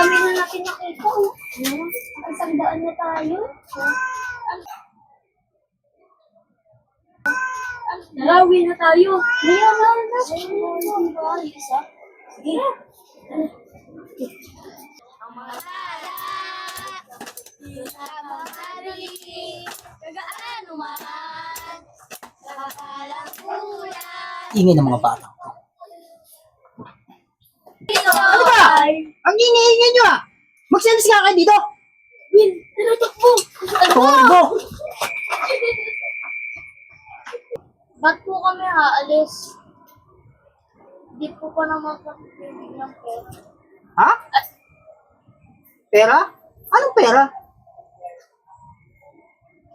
dami na natin nakita. Oh. Hmm, Isang daan na tayo. Narawi na tayo. Ngayon na na. Sige. Ang mga. Ingay ng mga bata. Ba? Ang ingay nyo ah! Magselis nga kayo dito! Win, tinatakbo. Turbo! Ba't po kami haalis? Hindi po pa naman kami bibigyan pera. Ha? Pera? Anong pera?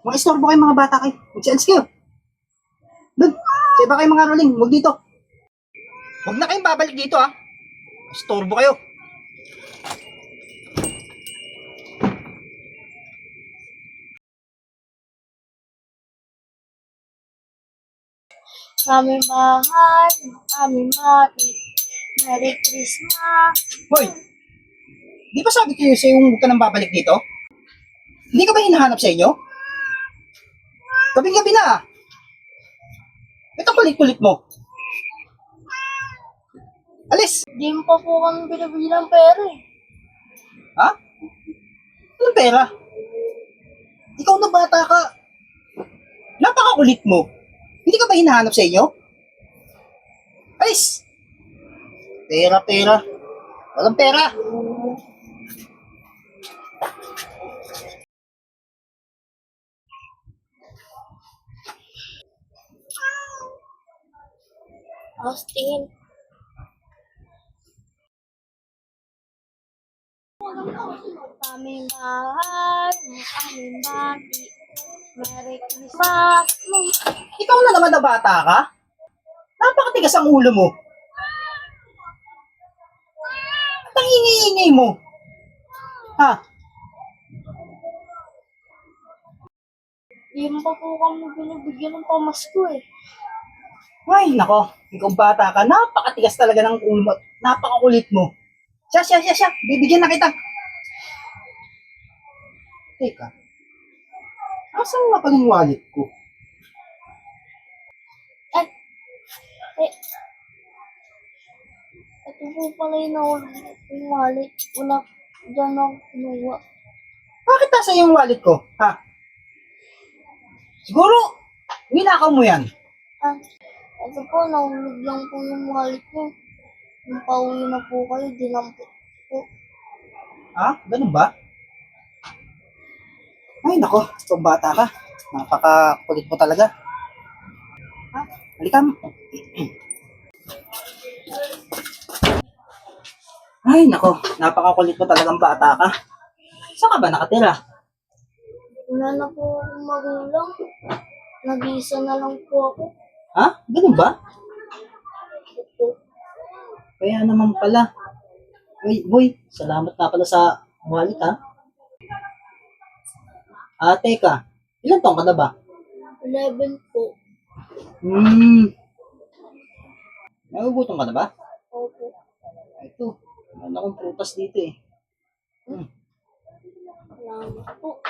Mga istorbo kayo mga bata kayo. Magselis kayo. Doon. Sa iba kayo mga roling. Huwag dito. Huwag na kayong babalik dito ah. Istorbo kayo. Aming mahal, aming mati. Merry Christmas. Hoy! Di ba sabi kayo sa'yo huwag ka nang babalik dito? Hindi ka ba hinahanap sa inyo? Gabi-gabi na ah. Ito kulit-kulit mo. Alis! Di mo pa po kami binabilang pera eh. Ha? Anong pera? Ikaw na bata ka. Napakakulit mo. Hindi ka ba hinahanap sa inyo? Alis! Pera, pera. Walang pera. Tapos tingin. Aming mahal, aming mati. Merry Christmas. Ikaw na naman na bata ka? Napakatigas ang ulo mo. At ang ingay-ingay mo. Ha? Di mo pa po kami binibigyan ng pamasko eh. Ay, nako. Ikaw bata ka. Napakatigas talaga ng ulo mo. Napakakulit mo. Siya, siya, siya, siya. Bibigyan na kita. Teka. Asan nga pala yung wallet ko? Ay! Eh! Ito po pala yung nahulog yung wallet. Wala dyan ako kinuha. Bakit nasa yung wallet ko? Ha? Siguro, ninakaw mo yan. Ah, ito po, nahulog lang po yung wallet niyo. Nung pauwi na po kayo, dinampot po. Ha? Ganun ba? Ay, nako. Itong bata ka. Napakakulit mo talaga. Ha? Halika mo. Ay, nako. Napakakulit mo talagang bata ka. Saan ka ba nakatira? Wala na po akong magulang. Nag-iisa na lang po ako. Ha? Ganun ba? Ito. Kaya naman pala. Uy, boy, salamat na pala sa wallet ha. Ah, teka. Ilan taong ka na ba? 11 po. Hmm. Nagugutom ka na ba? Opo. Ito. Meron akong prutas dito eh. Salamat po.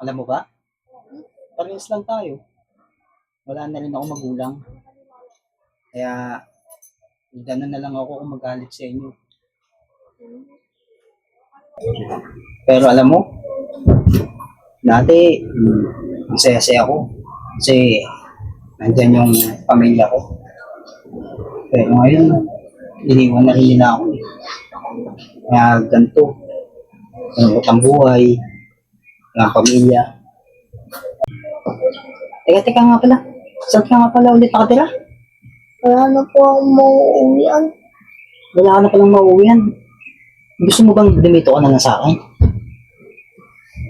Alam mo ba? Parehas lang tayo. Wala na rin ako magulang. Kaya, gano'n na lang ako kung magalit sa inyo. Pero alam mo, dati, mm, ang saya-saya ako. Kasi, nandyan yung pamilya ko. Pero ngayon, iniwan na rin nila ako. Kaya ganito, ang utang buhay, ng pamilya. Teka, teka nga pala. Saan ka nga pala ulit nakatira? Wala na po akong mauuwian. Wala ka na palang mauwihan. Gusto mo bang dumito ka na lang sa akin?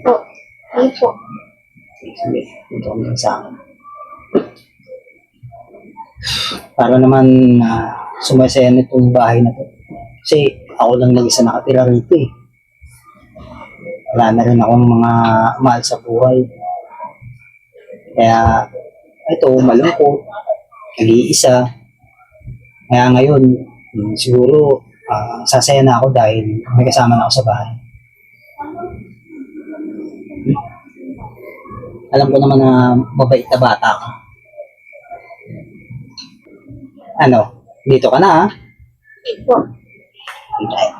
Po. Ay po. Sige, dito ka na lang sa akin. Para naman uh, sumasaya na itong bahay na to. Kasi ako lang lang isa nakatira rito eh. Wala na rin akong mga mahal sa buhay. Kaya, ito, malungkot. Nag-iisa. Kaya ngayon, siguro, ah, sasaya na ako dahil may kasama na ako sa bahay. Alam ko naman na mabait na bata ka. Ano? Dito ka na ha? Ito. Dito tayo.